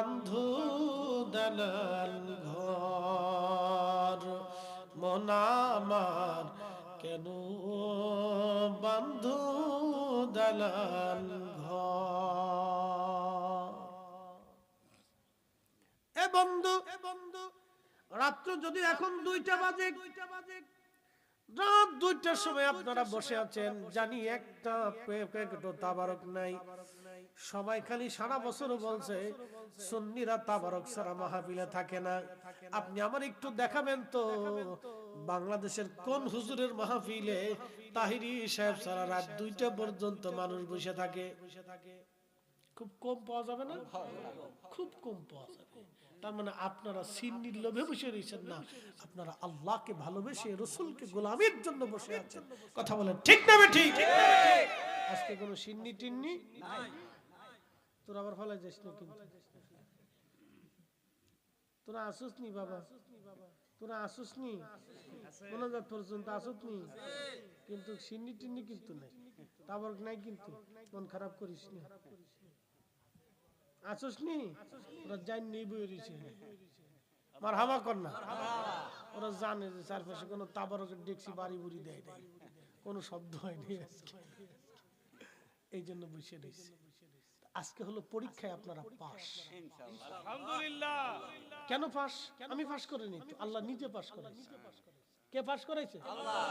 বান্ধু দালান ঘর মনামার কেন বান্ধু দালান ঘর? এ বন্ধু এ বন্ধু, রাত্র যদি এখন দুইটা বাজে দুইটা বাজে রাত দুইটার সময় আপনারা বসে আছেন জানি একটা তাবারক নাই। সবাই খালি সারা বছর বলছে সুন্নিরা তাবারক সারা মাহফিলে থাকে না। আপনি আমার একটু দেখাবেন তো বাংলাদেশের কোন হুজুরের মাহফিলে তাহিরি সাহেব সারা রাত দুইটা পর্যন্ত মানুষ বসে থাকে? খুব কম পাওয়া যাবে না? খুব কম পাওয়া যাবে। তার মানে আপনারা সিন্নির লোভে বসে রয়েছেন না। আপনারা আল্লাহকে ভালোবেসে রসুলকে গোলামের জন্য বসে আছেন। কথা বলেন ঠিক না ঠিক আজকে কোনো সিন্নি টিন্নি? তোর আবার ফলে যাস না কিন্তু। তোরা আসুস নি বাবা। তোরা আসুস নি। মনোজাত পর্যন্ত আসুস নি। কিন্তু সিন্নি টিন্নি কিন্তু নাই। তাবর নাই কিন্তু। মন খারাপ করিস না। আসুস নি? ওরা জান নিয়ে বইছে মার হামা কর না। ওরা জানে যে চারপাশে কোনো তাবর ডেকসি বাড়ি বুড়ি দেয় নাই। কোনো শব্দ হয়নি আজকে। এই জন্য বসে রয়েছে। আজকে হলো পরীক্ষায় আপনারা পাস কেন পাস আমি পাস করিনি আল্লাহ নিজে পাস করে কে পাস করেছে? আল্লাহ।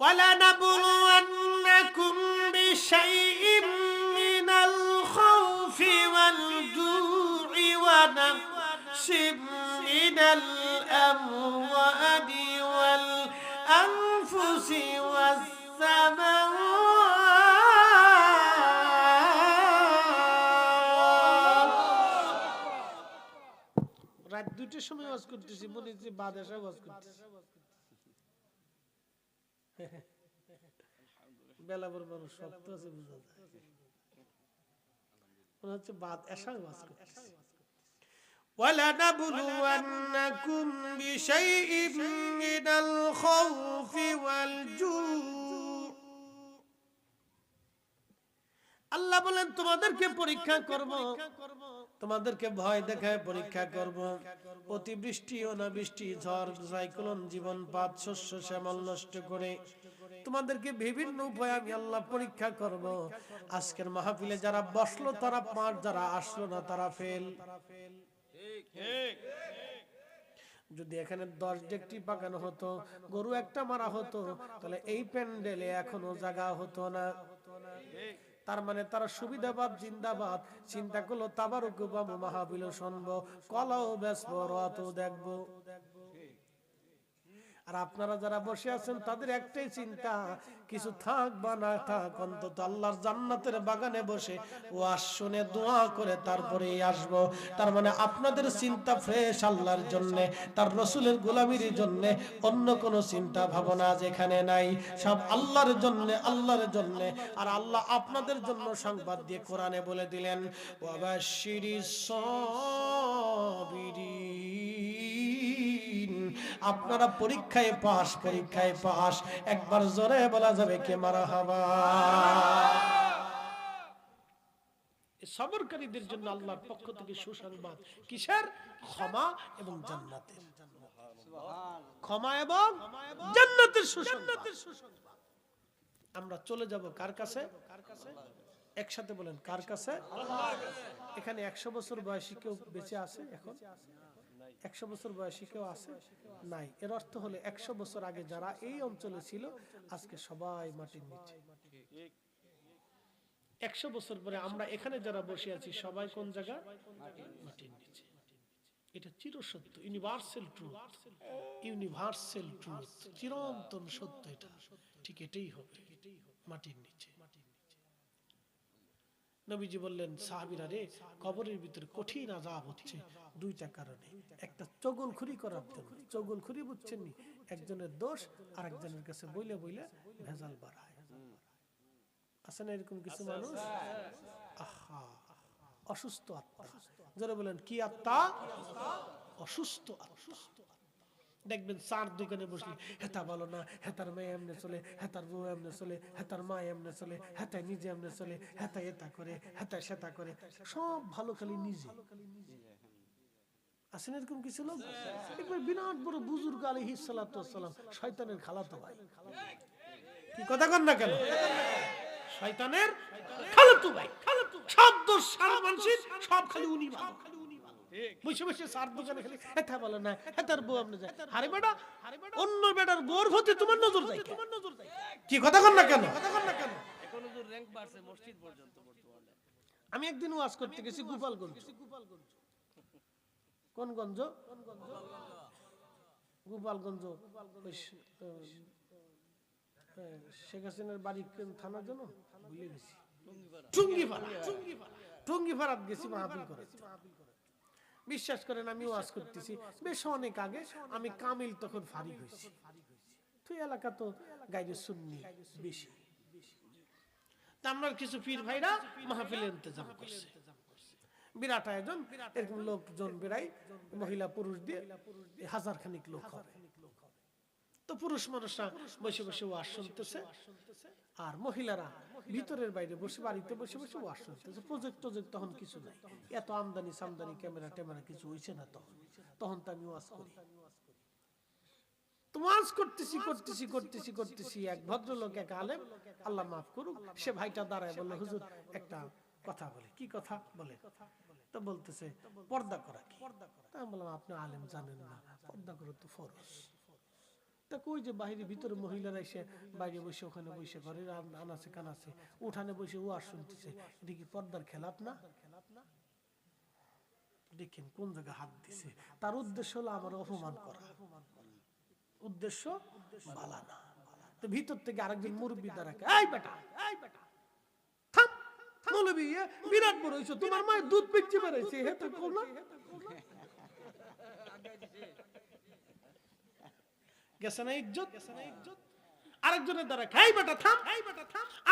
ওয়ালা নাবুলু আন্নাকুম বিশাইইম والجوع ونقص من الأموال والأنفس والثمرات রাত দুইটার সময় ওয়াজ করতেছি মনে হচ্ছে বাদেশা ওয়াজ করতেছি বেলাবর মানুষ শক্ত আছে বুঝা যায় মনে হচ্ছে বাদ এসার ওয়াজ করতেছি ولنبلونكم بشيء من الخوف والجوع আল্লাহ বলেন তোমাদেরকে পরীক্ষা করব তোমাদেরকে ভয় দেখায় পরীক্ষা করব অতিবৃষ্টি অনাবৃষ্টি ঝড় সাইক্লোন জীবনপাত শস্য শ্যামল নষ্ট করে তোমাদেরকে বিভিন্ন উপায়ে আমি আল্লাহ পরীক্ষা করব। আজকের মাহফিলে যারা বসল, তারা পাঁচ, যারা আসলো না, তারা ফেল যদি এখানে দশ ডেকটি পাকানো হতো, গরু একটা মারা হতো, তাহলে এই প্যান্ডেলে এখনও জায়গা হতো না। তার মানে তারা সুবিধাবাদ, জিন্দাবাদ, চিন্তা করল, তাবারুক মাহাবিল শুনব, কলাও বেসবো রত দেখব। আর আপনারা যারা বসে আছেন, তাদের একটাই চিন্তা, কিছু থাক বা না থাক, অন্তত আল্লাহর জান্নাতের বাগানে বসে ও শুনে দোয়া করে তারপরে আসব। তার মানে আপনাদের চিন্তা ফ্রেশ আল্লাহর জন্য, তার রসুলের গোলামির জন্য, অন্য কোনো চিন্তা ভাবনা যেখানে নাই। সব আল্লাহর জন্য আল্লাহর জন্য। আর আল্লাহ আপনাদের জন্য সংবাদ দিয়ে কোরআনে বলে দিলেন ওয়াবাশিরি সাবিরিন। আপনারা পরীক্ষায় পাস পরীক্ষায় পাস একবার জোরে বলা যাবে কে মারা হাবা। সবরকারীদের জন্য আল্লাহর পক্ষ থেকে সুসংবাদ। কিসের? ক্ষমা এবং জান্নাতের। ক্ষমা এবং জান্নাতের সুসংবাদ। আমরা চলে যাব কার কাছে? একসাথে বলেন, কার কাছে? এখানে একশো বছর বয়সী কেউ বেঁচে আছে এখন? একশো বছর বয়সী কেউ আছে? নাই। এর অর্থ হলো একশো বছর আগে যারা এই অঞ্চলে ছিল, আজকে সবাই মাটির নিচে। একশো বছর পরে আমরা এখানে যারা বসে আছি, সবাই কোন জায়গা? মাটির নিচে। এটা চিরসত্য ইউনিভার্সাল ট্রুথ ইউনিভার্সাল ট্রুথ চিরন্তন সত্য এটা। ঠিক এটাই হবে, মাটির নিচে। নবীজি বললেন, সাহাবিরা রে, কবরের ভিতরে কঠিন আজাব হচ্ছে। দুইটা কারণে। একটা চগল খুরি করার জন্য। চগল খুরি বুঝছেন নি? একজনের দোষ আর একজনের কাছে বইলে বইলে ভেজাল বাড়ায়। আছে না এরকম কিছু মানুষ? আহা অসুস্থ আত্মা। যারা বলেন কি আত্মা? অসুস্থ আত্মা। দেখবেন চার দোকানে বসলে হেতা ভালো না হেতার মেয়ে এমনি চলে হেতার বউ এমনি চলে হেতার মা এমনি চলে হেতায় নিজে এমনি চলে হেতা এটা করে হেতা সেতা করে। সব ভালো খালি নিজে। আছেন এরকম কিছু লোক? একবার বিরাট বড় বুজুর্গ আলহি সালাম শয়তানের খালাতো ভাই। কি কথা কন না কেন? শয়তানের খালাতো ভাই সব দোষ সারা মানুষের সব খালি উনি ভালো। বসে বসে সার দোকানে খালি হেতা বলে না হেতার বউ আপনি যায়। আরে বেটা অন্য বেটার বোর প্রতি তোমার নজর যায় তোমার নজর যায়। কি কথা কন না কেন? কথা কন না কেন? এখন র্যাঙ্ক বাড়ছে মসজিদ পর্যন্ত আমি একদিন ওয়াজ করতে গেছি গোপালগঞ্জ। কোন গঞ্জ গোপালগঞ্জ হ্যাঁ, শেখ হাসিনার বাড়ি থানার জন্য? ভুলে গেছি। গেছি বিশ্বাস করেন আমি ওয়াজ করতেছি। বেশ অনেক আগে আমি কামিল তখন ফারিক হয়েছি। তুই এলাকা তো গাইরে শুননি বেশি। আমরা কিছু পীর ভাইরা মাহফিলের ইন্তজাম করছে। বিরাট আয়োজন। এরকম লোকজন বেড়াই মহিলা পুরুষ দিয়ে হাজার খানিক লোক হবে। তো পুরুষ মানুষরা বসে বসে ওয়াজ শুনতেছে। আর মহিলারা ভিতরের বাইরে বসে বাড়িতে বসে বসে ওয়াজ শুনতেছে। প্রজেক্ট টজেক্ট তখন কিছু নাই। এত আমদানি সামদানি ক্যামেরা ট্যামেরা কিছু হয়েছে না তখন। তখন। তো আমি ওয়াজ করি। তো ওয়াজ করতেছি করতেছি করতেছি করতেছি এক ভদ্রলোক এক আলেম। আল্লাহ মাফ করুক। সে ভাইটা দাঁড়ায় বলল হুজুর একটা কথা বলে। কি কথা? বলে। তো বলতেছে, পর্দা করা কি? তা বললাম, আপনি আলেম জানেন না। পর্দা করা তো ফরজ। তা কই যে বাইরে ভিতরে মহিলারা এসে, বাইরে বসে, ওখানে বসে, ঘরে আনাচে কানাচে উঠানে বসে ওয়াজ শুনতেছে। এটা কি পর্দার খেলাপ না? দেখেন কোন জায়গায় হাত দিছে। তার উদ্দেশ্য হলো আমার অপমান করা। উদ্দেশ্য বালা না তো ভিতর থেকে আরেকজন মুরব্বী দ্বারা এই বেটা! এই বেটা! মৌলবী বিরাট বড় তোমার মায়ের দুধ পিচ্ছি বেড়াইছে, হে তো গেছে না ইজ্জত?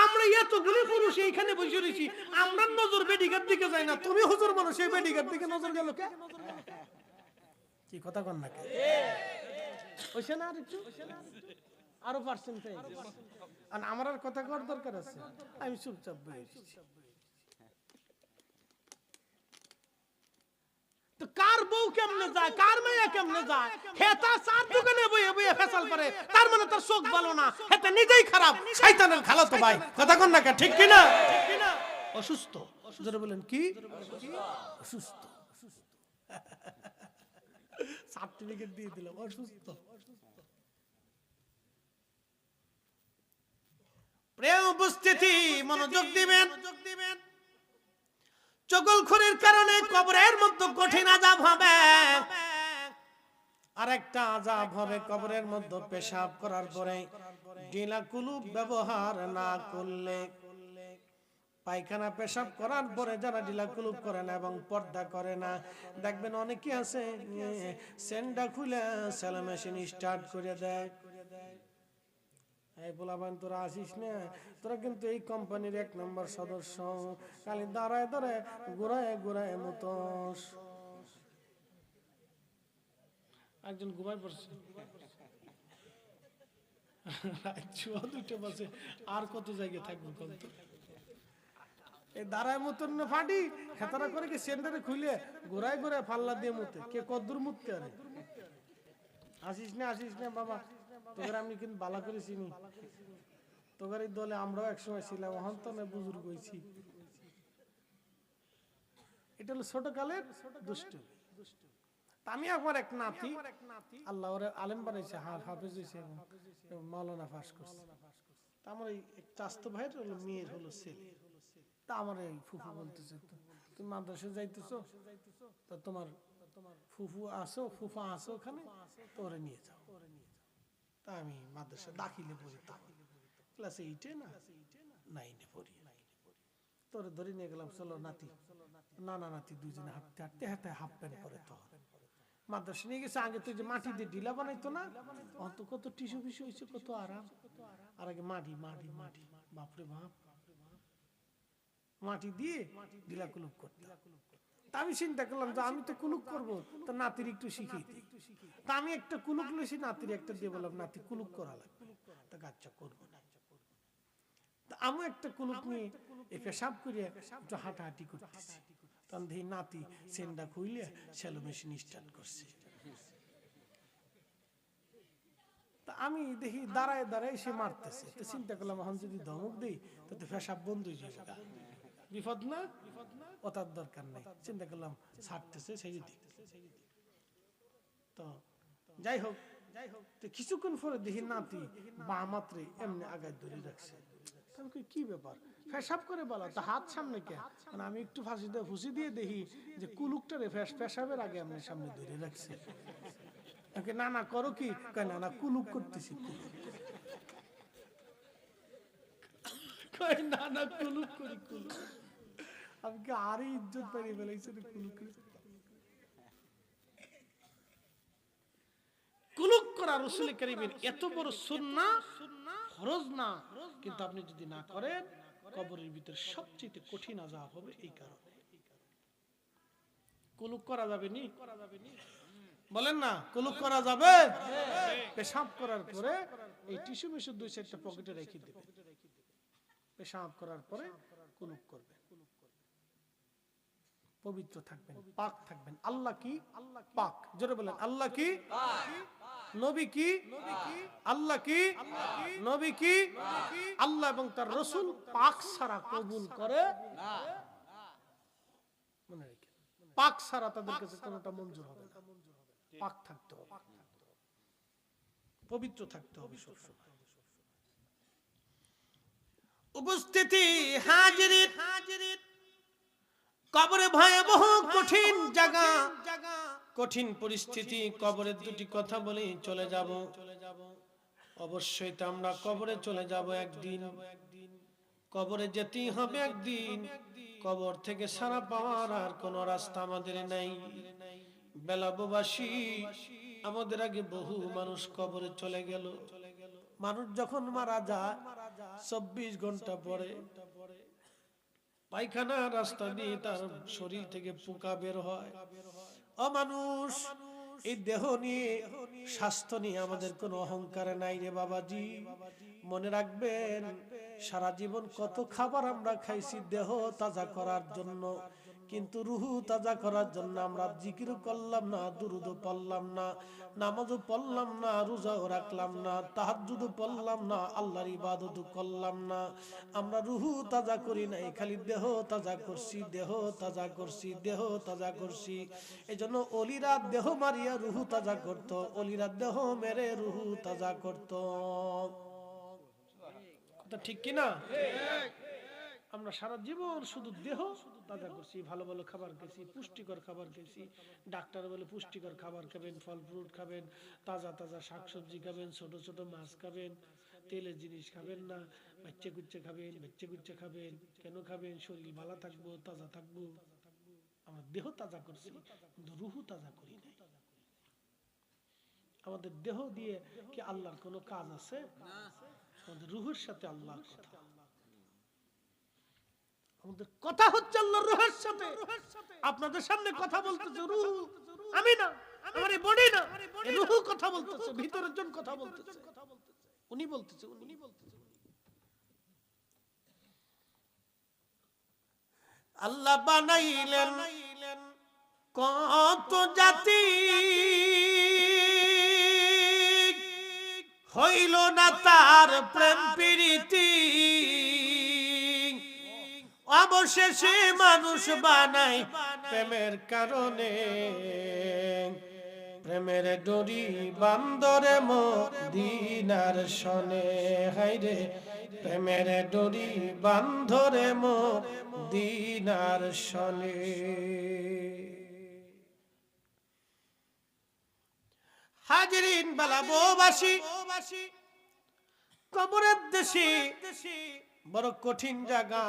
আমরা এতগুলি পুরুষ এইখানে বসে রয়েছি, আমরা নজর বেডিকার দিকে যাই না। তুমি হুজুর মানুষ এই বেডিকার দিকে নজর গেল কে? কি কথা কন না আর আরও আমার আর কথা কর দরকার আছে। আমি চুপচাপ বয়ে এসেছি তো কার বউ কেমনে যায়? কার মেয়ে কেমনে যায়? হেতা চার দোকানে বইয়ে বইয়ে ফেসাল করে। তার মানে তার চোখ ভালো না। হেতা নিজেই খারাপ। শয়তানের খালো তো ভাই। কথা কন না ঠিক কি না অসুস্থ। জোরে বলেন, কি? অসুস্থ। সার্টিফিকেট দিয়ে দিলাম অসুস্থ। প্রেম উপস্থিতি মনোযোগ দিবেন মনোযোগ দিবেন। চগলখড়ির কারণে কবরের মধ্যে কঠিন আজাব হবে। আরেকটা আজাব হবে কবরের মধ্যে পেশাব করার পরে ডিলা কুলুপ ব্যবহার না করলে। পায়খানা পেশাব করার পরে যারা ডিলা কুলুপ করে না এবং পর্দা করে না, দেখবেন অনেকে আছে সেন্ডা খুলে সেলা মেশিন স্টার্ট করে দেয়। এই বলাবান তোরা আসিস না? তোরা কিন্তু এই কোম্পানির এক নম্বর সদস্য। খালি দাঁড়ায় দাঁড়ায় ঘুরায় ঘুরায় মতোস। একজন ঘুমায় পড়ছে। চুয়া দুটো আর কত জায়গায় থাকব এই দাঁড়ায় মতন ফাটি খেতারা করে কি সেন্টারে খুলে ঘোরায় ঘোরায় ফাল্লা দিয়ে মুতে? কে কদ্দুর মুততে আরে? আসিস না আসিস না বাবা। তোকে আমি কিন্তু বালা করে চিনি। তোকে এই দলে আমরাও একসময় ছিলাম তো বুজুর্গ হয়েছি। এটা হলো ছোট কালের দুষ্ট আমি এক নাতি, আল্লাহ আলেম বানাইছে হাফেজ হয়েছে মাওলানা পাস করছে। তা আমার এই চাস্তো ভাইয়ের হলো মেয়ের হলো ছেলে। তা আমার এই ফুফু বলতেছে তুমি মাদ্রাসা যাইতেছো? তা তোমার ফুফু আসো, ফুফা আসো ওখানে তোরে নিয়ে যাও। তা আমি মাদ্রাসা দাখিলে পড়ি তা। ক্লাস এইটে না? নাইনে পড়ি। তোরে ধরে নিয়ে গেলাম, চলো নাতি। নানা নাতি দুইজনে হাঁটতে হাঁটতে হাঁটতে হাফ প্যান্ট পরে তো মাদ্রাসা নিয়ে গেছে, আগে তো যে মাটি দিয়ে ঢিলা বানাইতো না? অত কত টিসু ফিসু হয়েছে কত আরাম। আর আগে মাটি মাটি মাটি। বাপরে বাপ। মাটি দিয়ে ডিলা কুলুপ করতে তা আমি চিন্তা করলাম যে আমি তো কুলুক করব তো নাতির একটু দিই। তা আমি একটা কুলুক লইছি নাতির একটা দিয়ে বললাম নাতি কুলুক করা লাগবে। তা আচ্ছা করব না। তা আমি একটা কুলুক নিয়ে এই পেশাব করিয়া একটু হাঁটাহাঁটি করতেছি। তখন দেখি নাতি সেন্ডা খুইলে শ্যালো মেশিন স্টার্ট করছে। তা আমি দেখি দাঁড়ায় দাঁড়ায় সে মারতেছে। তো চিন্তা করলাম এখন যদি ধমক দিই তো পেশাব বন্ধ হয়ে যাবে। বিপদ না দরকার নাই। চিন্তা করলাম ছাড়তেছে, সেই দিক। তো যাই হোক যাই হোক তো কিছুক্ষণ পরে দেখি নাতি বা মাত্রে এমনি আগায় ধরে রাখছে। আমি কি ব্যাপার? পেশাব করে বলা, তো হাত সামনে কে? মানে আমি একটু ফাঁসি দিয়ে, ফুসি দিয়ে দেখি যে কুলুকটারে ফেস- পেশাবের আগে আমি সামনে ধরে রাখছে। না না, করো কি? না না, কুলুক করতেছি, কুলুক। কয় না না কুলুক করি কুলুক আমি কি আরে ইজ্জত পাইয়ে ফেলাইছে কুলুক। কুলুক করা। রসুল করিমের এত বড় সুন্না ফরজ না। কিন্তু আপনি যদি না করেন কবরের ভিতরে সবচেয়ে কঠিন আজাব হবে এই কারণে। কুলুক করা যাবে নি? করা যাবে নি বলেন না কুলুক করা যাবে? পেশাব করার পরে এই টিস্যু মিশু দুই চারটা পকেটে রেখে দেবে। পেশাব করার পরে কুলুক করবে পবিত্র থাকবেন পাক থাকবেন। আল্লাহ কি? আল্লাহ পাক। জোরে বলেন আল্লাহ কি? নবী কি? আল্লাহ কি? নবী কি? আল্লাহ এবং তার রসুল পাক ছাড়া কবুল করে। মনে রেখে। পাক ছাড়া তাদের কাছে কোনোটা মঞ্জুর হবে না। পাক থাকতে হবে। পবিত্র থাকতে হবে সবসময়। উপস্থিতি হাজিরিত কবরে ভয়াবহ কঠিন জায়গা। কঠিন পরিস্থিতি, কবরের দুটি কথা বলেই চলে যাব। অবশ্যই তো আমরা কবরে চলে যাব একদিন। কবরে যেতেই হবে একদিন। কবর থেকে সারা পাওয়ার আর কোনো রাস্তা আমাদের নাই। বেলাববাসী, আমাদের আগে বহু মানুষ কবরে চলে গেল। মানুষ যখন মারা যায় চব্বিশ ঘণ্টা পরে পায়খানা রাস্তা দিয়ে তার শরীর থেকে পোকা বের হয়। অমানুষ এই দেহ নিয়ে স্বাস্থ্য নিয়ে আমাদের কোনো অহংকার নাই রে বাবাজি। মনে রাখবেন সারা জীবন কত খাবার আমরা খাইছি দেহ তাজা করার জন্য। কিন্তু রুহু তাজা করার জন্য আমরা জিকির করলাম না দুরুদ পড়লাম না, নামাজও পড়লাম না, রোজাও রাখলাম না তাহাজুদও পড়লাম না, আল্লাহর ইবাদত করলাম না। আমরা রুহু তাজা করি নাই, খালি দেহ তাজা করছি, দেহ তাজা করছি, দেহ তাজা করছি। এই জন্য অলিরা দেহ মারিয়া রুহু তাজা করত, অলিরা দেহ মেরে রুহু তাজা করত। ঠিক কিনা? আমরা সারা জীবন শুধু দেহ তাজা করছি, ভালো ভালো খাবার খেয়েছি, পুষ্টিকর খাবার খেয়েছি। ডাক্তার বলে পুষ্টিকর খাবার খাবেন, ফল ফ্রুট খাবেন, তাজা তাজা শাকসবজি খাবেন, ছোট ছোট মাছ খাবেন, তেলের জিনিস খাবেন না, বাচ্চা কুচ্চা খাবেন, বাচ্চা কুচ্চা খাবেন, কেন খাবেন, শরীর ভালো থাকব, তাজা থাকব? আমরা দেহ তাজা করছি, কিন্তু রুহু তাজা করি নাই। আমাদের দেহ দিয়ে কি আল্লাহর কোনো কাজ আছে? আমাদের রুহুর সাথে আল্লাহর কথা। আমাদের কথা হচ্ছে আল্লাহর সাথে। আপনাদের সামনে কথা বলতেছে রুহ। আমি না বডি না। কথা বলতেছে, ভিতরের জন কথা বলতেছে। উনি বলতেছে উনি। বলতেছে আল্লাহ বানাইলেন কত জাতি। হইল না তার প্রেম প্রীতি। অবশেষে মানুষ বানাই প্রেমের কারণে। প্রেমের ডরি বান্দরে দিনার শনে হাইরে প্রেমের ডরি বান্ধরে মো দিনার শনে হাজিরিন বালা বৌবাসী কবরের দেশে বড় কঠিন জায়গা।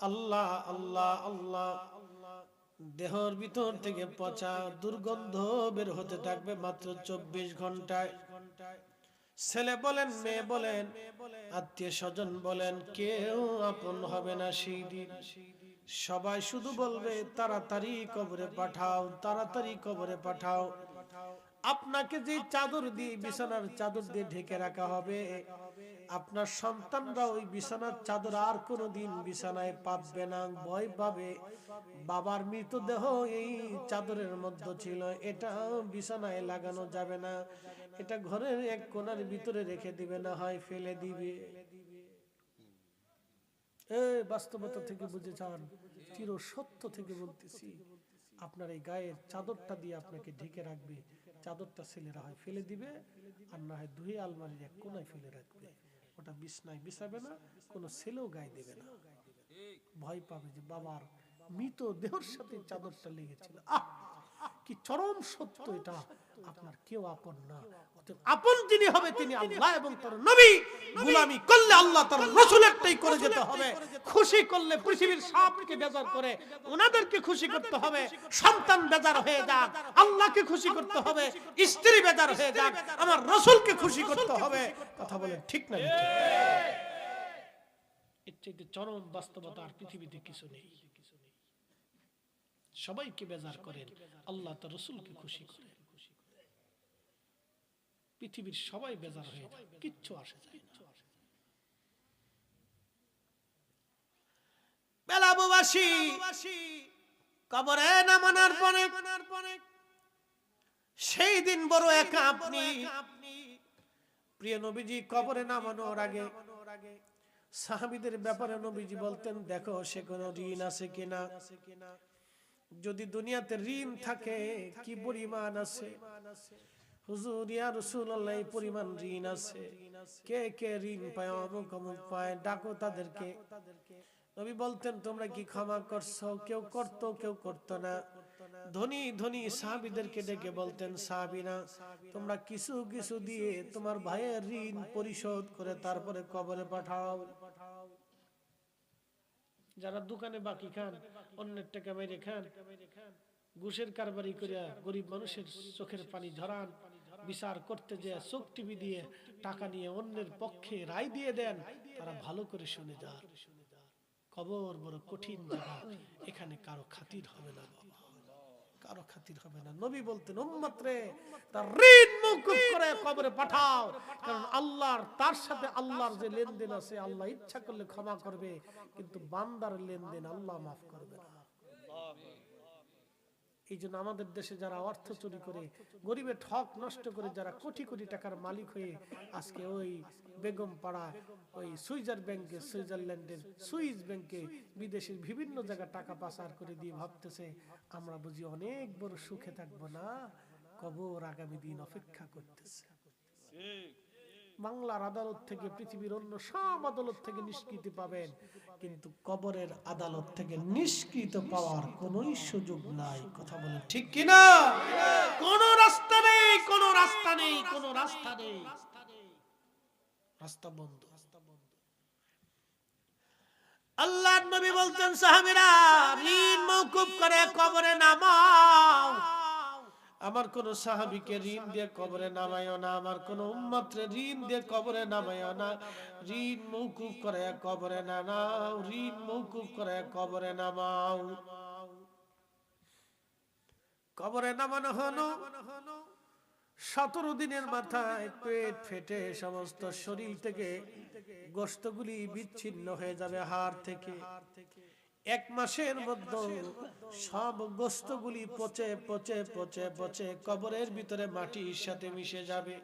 আল্লাহ আল্লাহ আল্লাহ। দেহর ভিতর থেকে পচা দুর্গন্ধ বের হতে থাকবে মাত্র চব্বিশ ঘন্টায়। ছেলে বলেন, মেয়ে বলেন, আত্মীয় স্বজন বলেন, কেউ আপন হবে না সেই দিন। সবাই শুধু বলবে, তাড়াতাড়ি কবরে পাঠাও, তাড়াতাড়ি কবরে পাঠাও। আপনাকে যে চাদর দিয়ে, বিছানার চাদর দিয়ে ঢেকে রাখা হবে, আপনার সন্তানরা ওই বিছানার চাদর আর কোনোদিন বিছানায় পাতবে না, ভয় পাবে। বাবার মৃতদেহ এই চাদরের মধ্যে ছিল, এটা বিছানায় লাগানো যাবে না। এটা ঘরের এক কোণার ভিতরে রেখে দিবে, না হয় ফেলে দিবে। এই বাস্তবতা থেকে বুঝে যান চির সত্য থেকে বলতেছি। আপনার এই গায়ের চাদরটা দিয়ে আপনাকে ঢেকে রাখবে। চাদরটা ছেলেরা হয় ফেলে দিবে আর না হয় ধুয়ে আলমারির এক কোনায় ফেলে রাখবে। ওটা বিছনায় বিছাবে না, কোনো ছেলেও গায়ে দেবে না। ভয় পাবে যে বাবার মৃত দেহর সাথে চাদরটা লেগেছিল। আহ! কি চরম সত্য এটা? আপনার কেউ আপন না। আপন যিনি হবে তিনি আল্লাহ এবং তার নবী। গোলামি করলে আল্লাহ তার রাসূলেরটাই করে যেতে হবে। খুশি করলে পৃথিবীর সবকে বেজার করে। ওনাদেরকে খুশি করতে হবে। সন্তান বেজার হয়ে যাক। আল্লাহকে খুশি করতে হবে। স্ত্রী বেজার হয়ে যাক। আমার রাসূলকে খুশি করতে হবে। কথা বলেন ঠিক না এর চাইতে চরম বাস্তবতা আর পৃথিবীতে কিছু নেই। সবাইকে বেজার করেন। আল্লাহ তার রসুলকে খুশি করেন। পৃথিবীর সবাই বেজার হয়ে যায়। কিচ্ছু আসে যায় না। বেলাবুবাসী কবরে নামানোর পরে সেই দিন বড় একা আপনি প্রিয় নবীজি কবরে নামানোর আগে সাহাবিদের ব্যাপারে নবীজি বলতেন দেখো সে কোনো? ঋণ আছে কিনা? যদি দুনিয়াতে ঋণ থাকে, কি পরিমাণ আছে? কেউ করতো কেউ করতো না। ধনী ধনী সাহাবিদেরকে ডেকে বলতেন তোমরা কিছু কিছু দিয়ে তোমার ভাইয়ের ঋণ পরিশোধ করে তারপরে কবরে পাঠাও। যারা দোকানে বাকি খান, অন্যের টাকা মেরে খান, ঘুষের কারবারি করিয়া গরিব মানুষের চোখের পানি ঝরান বিচার করতে যে চোখ টিভি দিয়ে টাকা নিয়ে অন্যের পক্ষে রায় দিয়ে দেন, তারা ভালো করে শুনে যান। কবর বড় কঠিন জায়গা এখানে কারও খাতির হবে না বাবা। কারও খাতির হবে না। নবী বলতেন উম্মতরে তার ঋণ মুকুব করে কবরে পাঠাও। কারণ আল্লাহর, তার সাথে আল্লাহর যে লেনদেন আছে, আল্লাহ ইচ্ছা করলে ক্ষমা করবে, কিন্তু বান্দার লেনদেন আল্লাহ মাফ করবে না। এই জন্য আমাদের দেশে যারা অর্থ চুরি করে, গরিবের ঠক নষ্ট করে, যারা কোটি কোটি টাকার মালিক হয়ে আজকে ওই বেগম পাড়া ওই সুইজার ব্যাংকে, সুইজারল্যান্ডের সুইস ব্যাংকে বিদেশের বিভিন্ন জায়গায় টাকা পাচার করে দিয়ে ভাবতেছে, আমরা বুঝি অনেক বড় সুখে থাকব না, কবর আগামী দিন অপেক্ষা করতেছে। বাংলার আদালত থেকে পৃথিবীর অন্য সব আদালত থেকে নিষ্কৃতি পাবেন। কিন্তু কবরের আদালত থেকে নিষ্কৃত পাওয়ার কোন সুযোগ নাই। কথা বলেন ঠিক কিনা? কোন রাস্তা নেই, কোন রাস্তা নেই, কোন রাস্তা নেই। রাস্তা বন্ধ। আল্লাহ নবী বলতেন সাহাবীরা, ঋণ মওকুফ করে কবরে নামাও। আমার কোন সাহাবিকে ঋণ দিয়ে কবরে নামায়ও না, আমার কোন উম্মতরে ঋণ দিয়ে কবরে নামায়ও না। ঋণ মৌকুফ করে কবরে নামাও, ঋণ মৌকুফ করে কবরে নামাও। কবরে নামানো হলো। সতেরো দিনের মাথায় পেট ফেটে সমস্ত শরীর থেকে গোস্তগুলি বিচ্ছিন্ন হয়ে যাবে হাড় থেকে। এক মাসের মধ্যে সব গোস্তগুলি পচে পচে পচে পচে কবরের ভিতরে মাটির সাথে মিশে যাবে।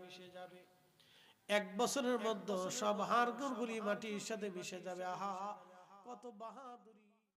এক বছরের মধ্যে সব হাড়গুলি মাটির সাথে মিশে যাবে। আহা কত বাহাদুরি।